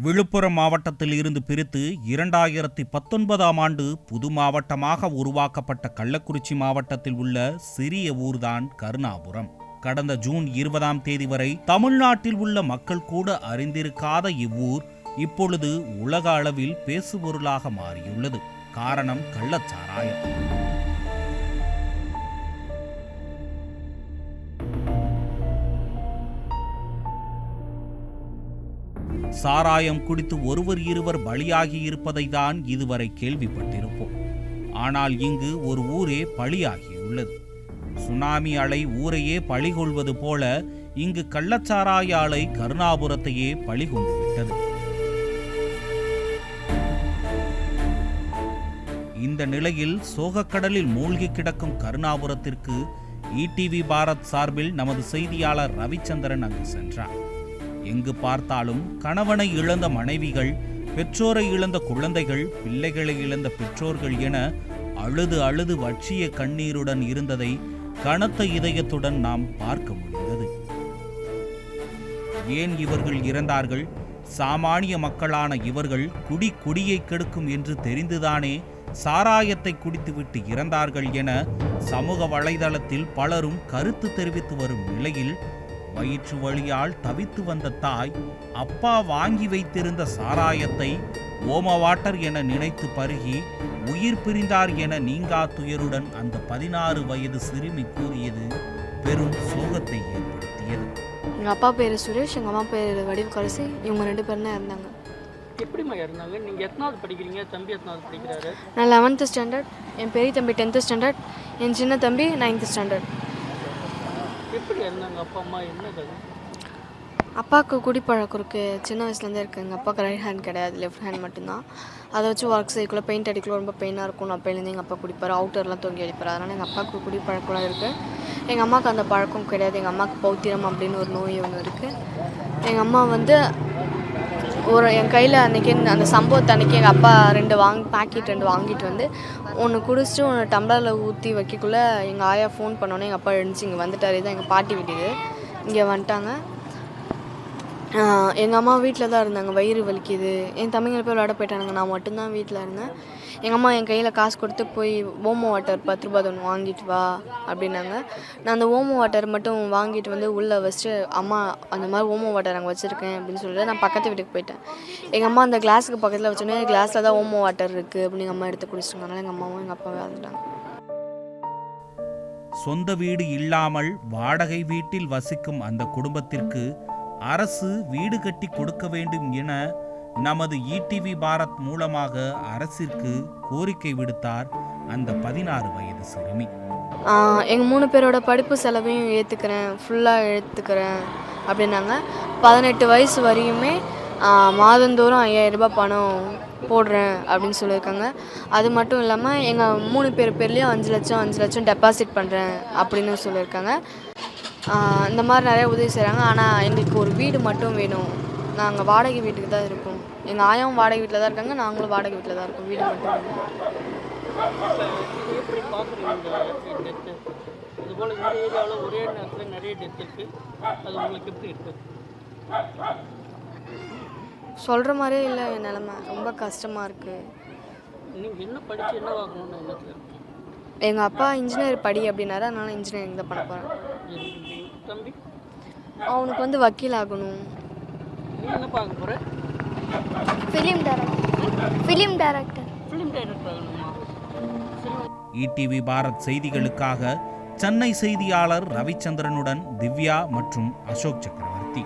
விழுப்புரம் மாவட்டத்தில் இருந்து பிரித்து இரண்டாயிரத்தி பத்தொன்பதாம் ஆண்டு புது மாவட்டமாக உருவாக்கப்பட்ட கள்ளக்குறிச்சி மாவட்டத்தில் உள்ள சிறிய ஊர்தான் கருணாபுரம். கடந்த ஜூன் இருபதாம் தேதி வரை தமிழ்நாட்டில் உள்ள மக்கள் கூட அறிந்திருக்காத இவ்வூர் இப்பொழுது உலக அளவில் பேசுபொருளாக மாறியுள்ளது. காரணம் கள்ளச்சாராயம். சாராயம் குடித்து ஒருவர் இருவர் பலியாகி இருப்பதை தான் இதுவரை கேள்விப்பட்டிருப்போம். ஆனால் இங்கு ஒரு ஊரே பலியாகியுள்ளது. சுனாமி அலை ஊரையே பழிகொள்வது போல இங்கு கள்ளச்சாராய அலை கருணாபுரத்தையே பழிகொண்டு விட்டது இந்த நிலையில் சோகக்கடலில் மூழ்கி கிடக்கும் கருணாபுரத்திற்கு இடிவி பாரத் சார்பில் நமது செய்தியாளர் ரவிச்சந்திரன் அங்கு சென்றார். எங்கு பார்த்தாலும் கணவனை இழந்த மனைவிகள் பெற்றோரை இழந்த குழந்தைகள் பிள்ளைகளை இழந்த பெற்றோர்கள் என அழுது அழுது வற்றிய கண்ணீருடன் இருந்ததை கனத்த இதயத்துடன் நாம் பார்க்க முடிந்தது ஏன் இவர்கள் இறந்தார்கள்? சாமானிய மக்களான இவர்கள் குடி குடியை கெடுக்கும் என்று தெரிந்துதானே சாராயத்தை குடித்துவிட்டு இறந்தார்கள் என சமூக வலைதளத்தில் பலரும் கருத்து தெரிவித்து வரும் நிலையில் வயிற்று வலியால் தவித்து வந்த தாய் அப்பா வாங்கி வைத்திருந்த சாராயத்தை ஓம வாட்டர் என நினைத்து பருகி உயிர் பிரிந்தார் என நீங்கா துயருடன் அந்த பதினாறு வயது சிறுமி கூறியது பெரும் சோகத்தை ஏற்படுத்தியது. எங்கள் அப்பா பேர் சுரேஷ் எங்கள் அம்மா பேர் வடிவுக்கரசி இவங்க ரெண்டு பேரும் தான் இருந்தாங்க எப்படிம்மா இருந்தாங்க நீங்கள் எத்தனாவது படிக்கிறீங்க? தம்பி எத்தனாவது படிக்கிறாரு? நான் லெவன்த்து ஸ்டாண்டர்ட் என் பெரிய தம்பி டென்த்து ஸ்டாண்டர்ட் என் சின்ன தம்பி நைன்த்து ஸ்டாண்டர்ட் எப்படி இருந்தாங்க அப்பா அம்மா என்ன அது அப்பாவுக்கு குடிப்பழக்கம் இருக்குது சின்ன வயசுலேருந்தே இருக்குது எங்கள் அப்பாவுக்கு ரைட் ஹேண்ட் கிடையாது. லெஃப்ட் ஹேண்ட் மட்டும்தான். அதை வச்சு ஒர்க் செய்யக்குள்ள பெயிண்ட் அடிக்கல ரொம்ப பெயினாக இருக்கும். நான் அப்போலேருந்து எங்கள் அப்பா குடிப்பார். அவுட்டர்லாம் தொங்கி அடிப்பார். அதனால் எங்கள் அப்பாவுக்கு குடிப்பழக்கம்லாம் இருக்குது எங்கள் அம்மாவுக்கு அந்த பழக்கம் கிடையாது. எங்கள் அம்மாவுக்கு பௌத்திரம் அப்படின்னு ஒரு நோய் ஒன்று இருக்குது எங்கள் அம்மா வந்து ஒரு என் கையில் அன்றைக்கி அந்த சம்பவத்தை அன்றைக்கி எங்கள் அப்பா ரெண்டு வாங்கி பாக்கெட் ரெண்டு வாங்கிட்டு வந்து ஒன்று குடிச்சிட்டு ஒன்று டம்ளரில் ஊற்றி வைக்கக்குள்ளே எங்கள் ஆயா ஃபோன் பண்ணோன்னே எங்கள் அப்பா எழுந்துச்சு இங்கே வந்துட்டார். தான் எங்கள் பாட்டி வீட்டுக்கு இங்கே வந்துட்டாங்க. எங்கள் அம்மா வீட்டில் தான் இருந்தாங்க. வயிறு வலிக்குது. என் தம்பிங்க போய் விளாட போயிட்டானுங்க. நான் மட்டும்தான் வீட்டில் இருந்தேன். எங்கள் அம்மா என் கையில் காசு கொடுத்து போய் ஓமோ வாட்டர் பத்து ரூபா ஒன்று வாங்கிட்டு வா அப்படின்னாங்க. நான் அந்த ஓமோ வாட்டர் மட்டும் வாங்கிட்டு வந்து உள்ளே வச்சுட்டு அம்மா அந்த மாதிரி ஓமோ வாட்டர் அங்கே வச்சுருக்கேன் அப்படின்னு சொல்லிட்டு நான் பக்கத்து வீட்டுக்கு போயிட்டேன். எங்கள் அம்மா அந்த கிளாஸுக்கு பக்கத்தில் வச்சோன்னே கிளாஸில் தான் ஓமோ வாட்டர் இருக்குது அப்படின்னு எங்கள் அம்மா எடுத்து குடிச்சிட்டாங்க. அதனால் எங்கள் அம்மாவும் எங்கள் அப்பாவும் இறந்துட்டாங்க சொந்த வீடு இல்லாமல் வாடகை வீட்டில் வசிக்கும் அந்த குடும்பத்திற்கு அரசு வீடு கட்டி கொடுக்க வேண்டும் என நமது இடிவி பாரத் மூலமாக அரசிற்கு கோரிக்கை விடுத்தார் அந்த பதினாறு வயது சிறுமி. எங்கள் மூணு பேரோட படிப்பு செலவையும் ஏற்றுக்கிறேன் ஃபுல்லாக எடுத்துக்கிறேன் அப்படின்னாங்க. பதினெட்டு வயசு வரையுமே மாதந்தோறும் ஐயாயிரம் ரூபாய் பணம் போடுறேன் அப்படின்னு சொல்லியிருக்காங்க. அது மட்டும் இல்லாமல் எங்கள் மூணு பேர் பேர்லேயும் அஞ்சு லட்சம் அஞ்சு லட்சம் டெபாசிட் பண்ணுறேன் அப்படின்னு சொல்லியிருக்காங்க. இந்த மாதிரி நிறைய உதவி செய்கிறாங்க ஆனால் எங்களுக்கு ஒரு வீடு மட்டும் வேணும். நாங்கள் வாடகை வீட்டுக்கு தான் இருக்கோம். எங்கள் ஆயாவும் வாடகை வீட்டில் தான் இருக்காங்க. நாங்களும் வாடகை வீட்டில் தான் இருக்கோம். வீடு மட்டும் இதுபோல் இந்த ஏரியாவில் ஒரே நேரத்தில் நிறைய டெத் இருக்குது அது உங்களுக்கு எப்படி இருக்குது சொல்கிற மாதிரியே இல்லை. என் நிலமை ரொம்ப கஷ்டமாக இருக்குது நீங்கள் என்ன படித்து என்ன ஆகணும்னு எண்ணத்தில் இருக்கீங்க எங்கள் அப்பா இன்ஜினியர் படி அப்படின்னாரு. அதனால இன்ஜினியரிங் தான் பண்ண போகிறேன் தம்பி? அவனுக்கு வந்து வக்கீல் ஆகணும். நீ என்ன பார்க்க போகிற film director film director film director ஆகணுமா? இடிவி பாரத் செய்திகளுக்காக சென்னை செய்தியாளர் ரவிச்சந்திரனுடன் திவ்யா மற்றும் அசோக் சக்கரவர்த்தி.